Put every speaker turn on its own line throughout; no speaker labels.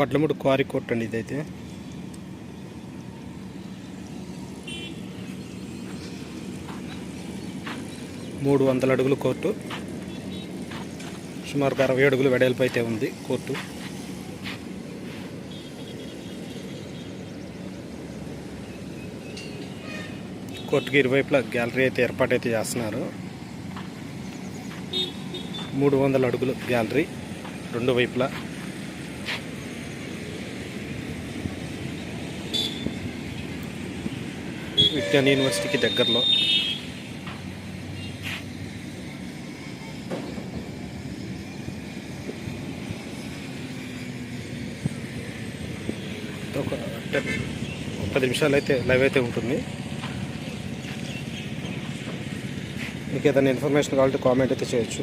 వడ్లముడు quarry కొట్టండి ఇదైతే. మూడు వందల అడుగులు కోర్టు. సుమారుగా అరవై అడుగులు వెడల్పు అయితే ఉంది కోర్టు. కోర్టుకి ఇరువైపులా గ్యాలరీ అయితే ఏర్పాటు అయితే చేస్తున్నారు. మూడు వందల అడుగులు గ్యాలరీ రెండు వైపులా. విజ్ఞాన్ యూనివర్సిటీకి దగ్గరలో ఒక టెన్ ఒక పది నిమిషాలు అయితే లైవ్ అయితే ఉంటుంది. మీకు ఏదైనా ఇన్ఫర్మేషన్ కావాలంటే కామెంట్ అయితే చేయొచ్చు.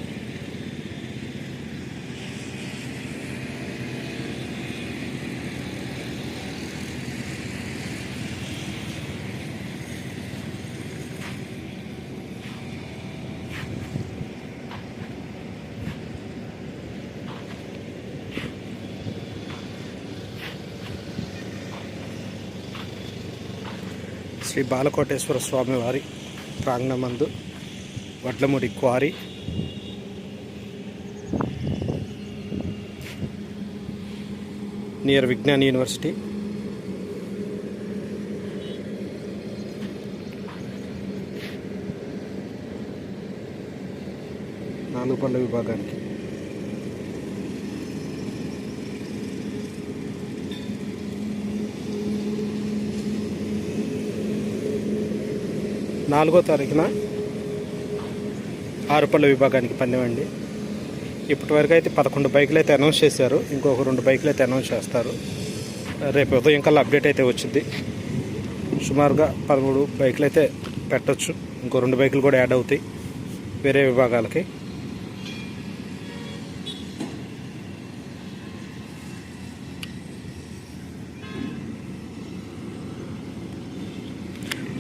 శ్రీ బాలకోటేశ్వర స్వామి వారి ప్రాంగణమందు Vadlamudi quarry. Near Vignan university. నాలుగు విభాగానికి. నాలుగో తారీఖున ఆరుపల్ల విభాగానికి పందెం ఇప్పటి వరకు అయితే పదకొండు బైకులు అయితే అనౌన్స్ చేశారు. ఇంకొక రెండు బైకులు అయితే అనౌన్స్ చేస్తారు. రేపు ఉదయం కల్లా అప్డేట్ అయితే వచ్చింది. సుమారుగా పదమూడు బైకులు అయితే పెట్టొచ్చు. ఇంకో రెండు బైకులు కూడా యాడ్ అవుతాయి. వేరే విభాగాలకి.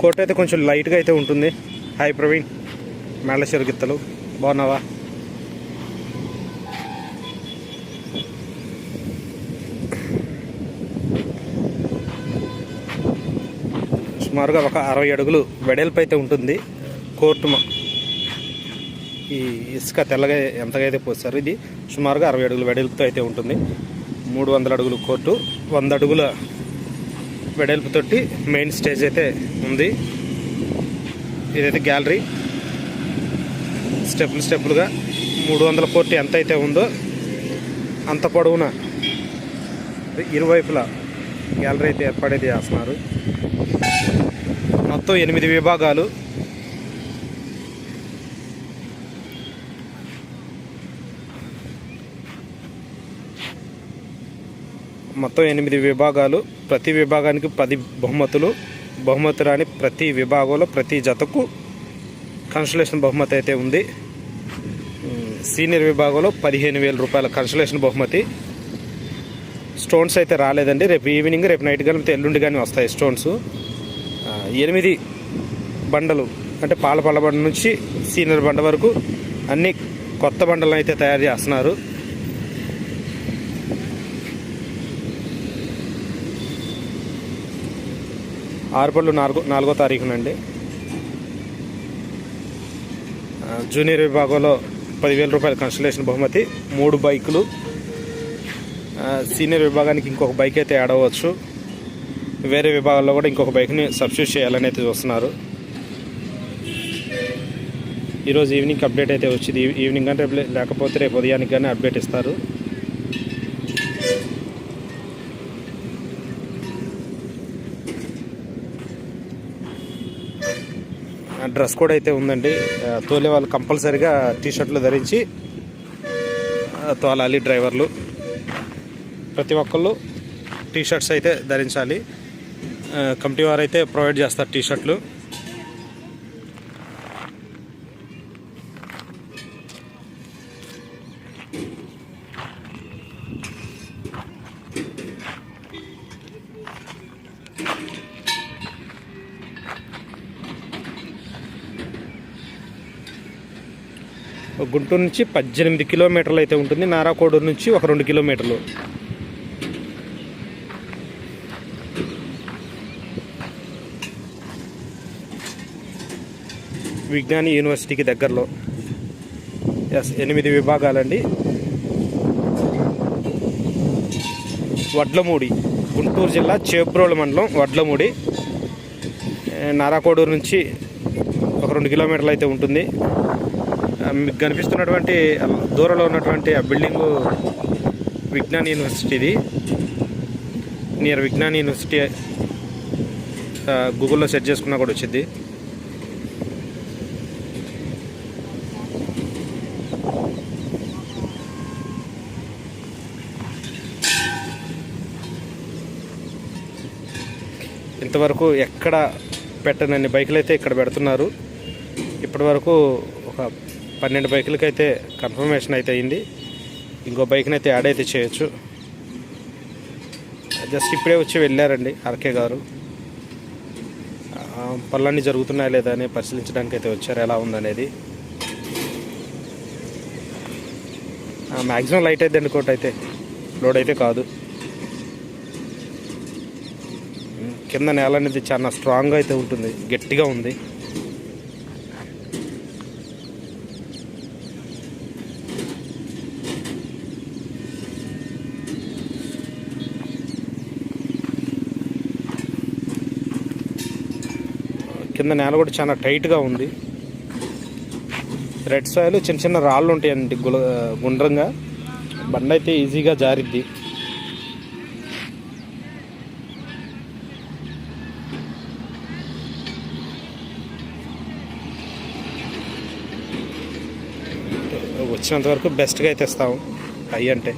కోట్ అయితే కొంచెం లైట్గా అయితే ఉంటుంది. హాయ్ ప్రవీణ్. మేళ గిత్తలు. బాగున్నావా? సుమారుగా ఒక అరవై అడుగులు వెడల్పు అయితే ఉంటుంది. కోర్టు ఈ ఇసుక తెల్లగా ఎంతగా అయితే పోస్తారు ఇది సుమారుగా అరవై అడుగులు వెడల్పుతో అయితే ఉంటుంది. మూడు వందల అడుగులు కోర్టు వంద అడుగుల వెడల్పుతోటి మెయిన్ స్టేజ్ అయితే ఉంది. ఇదైతే గ్యాలరీ. స్టెప్పులు స్టెప్పులుగా మూడు వందల కోటి ఎంత అయితే ఉందో అంత పొడవున ఇరువైపులా గ్యాలరీ అయితే ఏర్పాటైతే చేస్తున్నారు. మొత్తం ఎనిమిది విభాగాలు మొత్తం ఎనిమిది విభాగాలు. ప్రతి విభాగానికి పది బహుమతులు. బహుమతి రాని ప్రతి విభాగంలో ప్రతి జతకు కన్సలేషన్ బహుమతి అయితే ఉంది. సీనియర్ విభాగంలో పదిహేను వేల రూపాయల కన్సలేషన్ బహుమతి. స్టోన్స్ అయితే రాలేదండి. రేపు ఈవినింగ్ రేపు నైట్ కానీ ఎల్లుండి కానీ వస్తాయి స్టోన్స్ ఎనిమిది బండలు అంటే పాల బండ నుంచి సీనియర్ బండ వరకు అన్ని కొత్త బండలను అయితే తయారు చేస్తున్నారు. ఆరుపళ్ళు నాలుగో నాలుగో తారీఖునండి. జూనియర్ విభాగంలో పదివేల రూపాయల కన్స్టలేషన్ బహుమతి మూడు బైకులు. సీనియర్ విభాగానికి ఇంకొక బైక్ అయితే యాడ్ అవ్వచ్చు. వేరే విభాగాల్లో కూడా ఇంకొక బైక్ని సబ్స్టిట్యూట్ చేయాలని అయితే చూస్తున్నారు. ఈరోజు ఈవినింగ్ అప్డేట్ అయితే వచ్చింది. ఈ- ఈవినింగ్ అంటే రేపు లేకపోతే రేపు ఉదయానికి కానీ అప్డేట్ ఇస్తారు. డ్రెస్ కోడ్ అయితే ఉందండి. తోలే వాళ్ళు కంపల్సరిగా టీషర్ట్లు ధరించి తోలాలి డ్రైవర్లు. ప్రతి ఒక్కళ్ళు టీ షర్ట్స్ అయితే ధరించాలి. కమిటీ వారు అయితే ప్రొవైడ్ చేస్తారు టీ గుంటూరు నుంచి పద్దెనిమిది కిలోమీటర్లు అయితే ఉంటుంది. నారాకోడూరు నుంచి ఒక రెండు కిలోమీటర్లు. విజ్ఞాని యూనివర్సిటీకి దగ్గరలో. ఎస్ ఎనిమిది విభాగాలండి. వడ్లమూడి గుంటూరు జిల్లా చేప్రోలు మండలం వడ్లమూడి. నారాకోడూరు నుంచి ఒక రెండు కిలోమీటర్లు అయితే ఉంటుంది. మీకు కనిపిస్తున్నటువంటి దూరంలో ఉన్నటువంటి ఆ బిల్డింగు విజ్ఞాన్ యూనివర్సిటీది నియర్ విజ్ఞాన్ యూనివర్సిటీ గూగుల్లో సెర్చ్ చేసుకున్నా కూడా వచ్చింది ఇంతవరకు ఎక్కడ పెట్టనన్ని బైకులు అయితే ఇక్కడ పెడుతున్నారు. ఇప్పటి వరకు ఒక పన్నెండు బైకులకి అయితే కన్ఫర్మేషన్ అయితే అయింది. ఇంకో బైక్ని అయితే యాడ్ అయితే చేయొచ్చు. జస్ట్ ఇప్పుడే వచ్చి వెళ్ళారండి ఆర్కే గారు. పనులన్నీ జరుగుతున్నాయా లేదా అని పరిశీలించడానికి అయితే వచ్చారు. ఎలా ఉందనేది. మ్యాక్సిమం లైట్ అయితే అనుకోటి అయితే. లోడ్ అయితే కాదు. కింద నేల అనేది చాలా స్ట్రాంగ్గా అయితే ఉంటుంది. గట్టిగా ఉంది. కింద నేల కూడా చాలా టైట్గా ఉంది. రెడ్ సాయిల్ చిన్న చిన్న రాళ్ళు ఉంటాయండి గుల గుండ్రంగా. బండ అయితే ఈజీగా జారిద్ది. వచ్చినంత వరకు బెస్ట్గా అయితే ఇస్తాము. హై అంటే.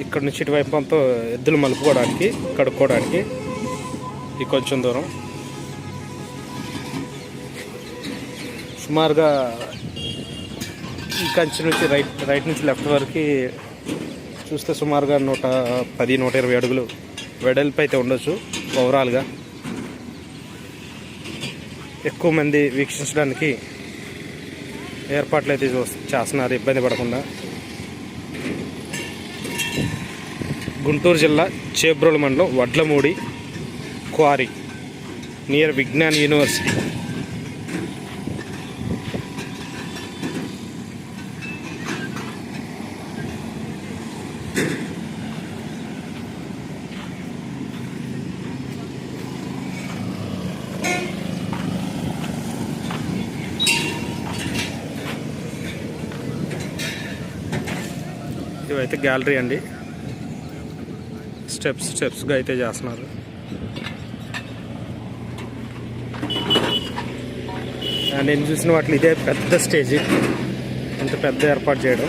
ఇక్కడ నుంచి ఇటువైపు అంతా ఎద్దులు మలుపుకోవడానికి కడుక్కోవడానికి ఈ కొంచెం దూరం. సుమారుగా ఈ కంచి నుంచి రైట్ రైట్ నుంచి లెఫ్ట్ వరకు చూస్తే సుమారుగా నూట పది నూట ఇరవై అడుగులు వెడల్పు అయితే ఉండొచ్చు ఓవరాల్గా ఎక్కువ మంది వీక్షించడానికి ఏర్పాట్లు అయితే చూస్- చేస్తున్నారు ఇబ్బంది పడకుండా. గుంటూరు జిల్లా చేబ్రోలు మండలం Vadlamudi quarry near Vignan university. ఇవైతే గ్యాలరీ అండి. స్టెప్స్ స్టెప్స్గా అయితే చేస్తున్నారు. నేను చూసిన వాటిలో ఇదే పెద్ద స్టేజ్. ఇంత పెద్ద ఏర్పాటు చేయడం.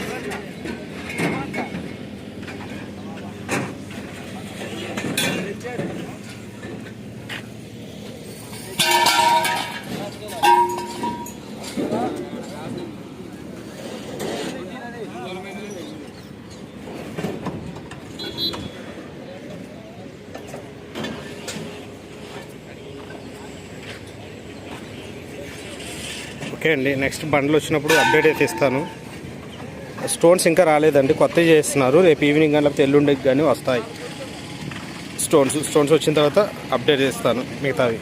ఓకే అండి. నెక్స్ట్ బండ్లు వచ్చినప్పుడు అప్డేట్ అయితే ఇస్తాను. స్టోన్స్ ఇంకా రాలేదండి. కొత్తవి చేస్తున్నారు. రేపు ఈవినింగ్ కానీ లేకపోతే ఎల్లుండికి కానీ వస్తాయి. స్టోన్స్ స్టోన్స్ వచ్చిన తర్వాత అప్డేట్ చేస్తాను మిగతావి.